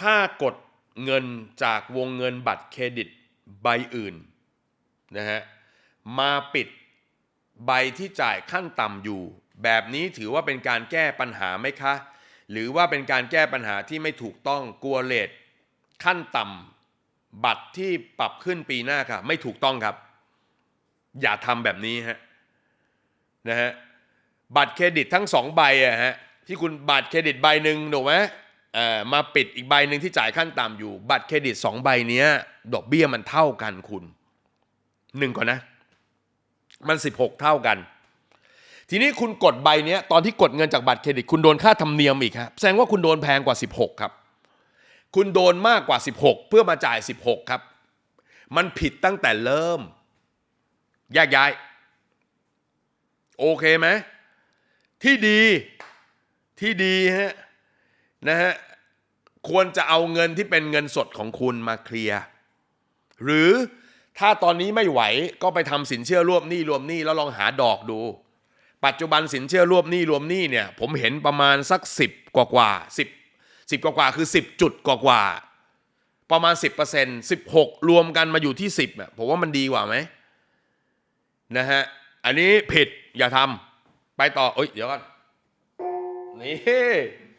ถ้ากดเงินจากวงเงินบัตรเครดิตใบอื่นนะฮะมาปิดใบที่จ่ายขั้นต่ำอยู่ แบบนี้ถือว่าเป็นการแก้ปัญหาไหมคะ หรือว่าเป็นการแก้ปัญหาที่ไม่ถูกต้องกลัวเลทขั้นต่ำบัตรที่ปรับขึ้นปีหน้าค่ะ ไม่ถูกต้องครับ อย่าทำแบบนี้ฮะนะฮะบัตรเครดิตทั้งสองใบอะฮะที่คุณบัตรเครดิตใบหนึ่งถูกไหม มาปิดอีกใบหนึ่งที่จ่ายขั้นต่ำอยู่ บัตรเครดิตสองใบเนี้ยดอกเบี้ยมันเท่ากันคุณหนึ่งก่อนนะ มันสิบหกเท่ากัน ทีนี้คุณกดใบเนี้ยตอนที่กดเงินจากบัตรเครดิต คุณโดนค่าธรรมเนียมอีกครับแสดงว่าคุณโดนแพงกว่า 16 ครับ คุณโดนมากกว่า 16 เพื่อมาจ่าย 16 ครับ มันผิดตั้งแต่เริ่มแยกย้าย โอเคไหมที่ดีที่ดีฮะ นะฮะควรจะเอาเงินที่เป็นเงินสดของคุณมาเคลียร์หรือถ้าตอนนี้ไม่ไหวก็ไปทำสินเชื่อรวบหนี้รวมหนี้แล้วลองหาดอกดู ปัจจุบันสินเชื่อรวบหนี้รวมหนี้เนี่ย ผมเห็นประมาณสักสิบกว่ากว่าสิบสิบกว่ากว่าคือสิบจุดกว่ากว่าประมาณสิบเปอร์เซ็นต์สิบหกรวมกันมาอยู่ที่สิบอะผมว่ามันดีกว่าไหมนะฮะอันนี้ผิดอย่าทำไปต่อเอ้ยเดี๋ยวก่อนนี่